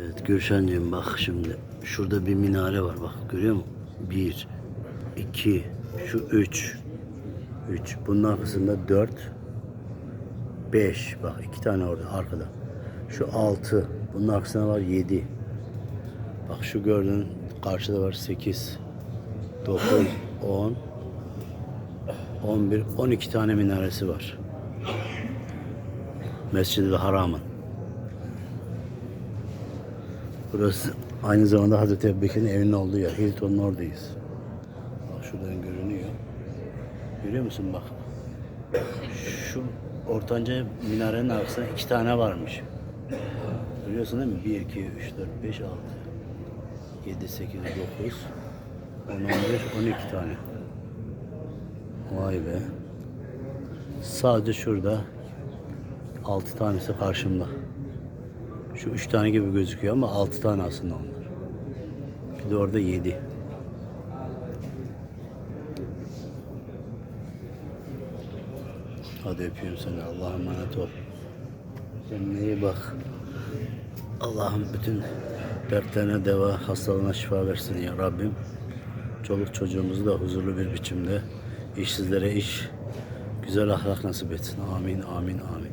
Evet Gülşen'cim bak şimdi şurada bir minare var bak görüyor musun? Bir, iki, şu üç, üç. Bunun arkasında dört, beş. Bak iki tane orada arkada. Şu altı. Bunun arkasında var yedi. Bak şu gördüğün karşıda var sekiz, dokuz, on, on bir, on iki tane minaresi var. Mescid-i Haram'ın. Burası aynı zamanda Hazreti Ebubekir'in evinin olduğu yer. Hilton'un oradayız. Bak şuradan görünüyor. Görüyor musun bak. Şu ortanca minarenin arkasında iki tane varmış. Görüyorsun değil mi? 1, 2, 3, 4, 5, 6, 7, 8, 9, 10, 11, 12 tane. Vay be. Sadece şurada 6 tanesi karşımda. Şu üç tane gibi gözüküyor ama altı tane aslında onlar. Bir de orada yedi. Hadi öpüyorum seni. Allah'a emanet ol. Kendine iyi bak. Allah'ım bütün dertlerine deva, hastalığına şifa versin ya Rabbim. Çoluk çocuğumuzu da huzurlu bir biçimde, işsizlere iş, güzel ahlak nasip etsin. Amin, amin, amin.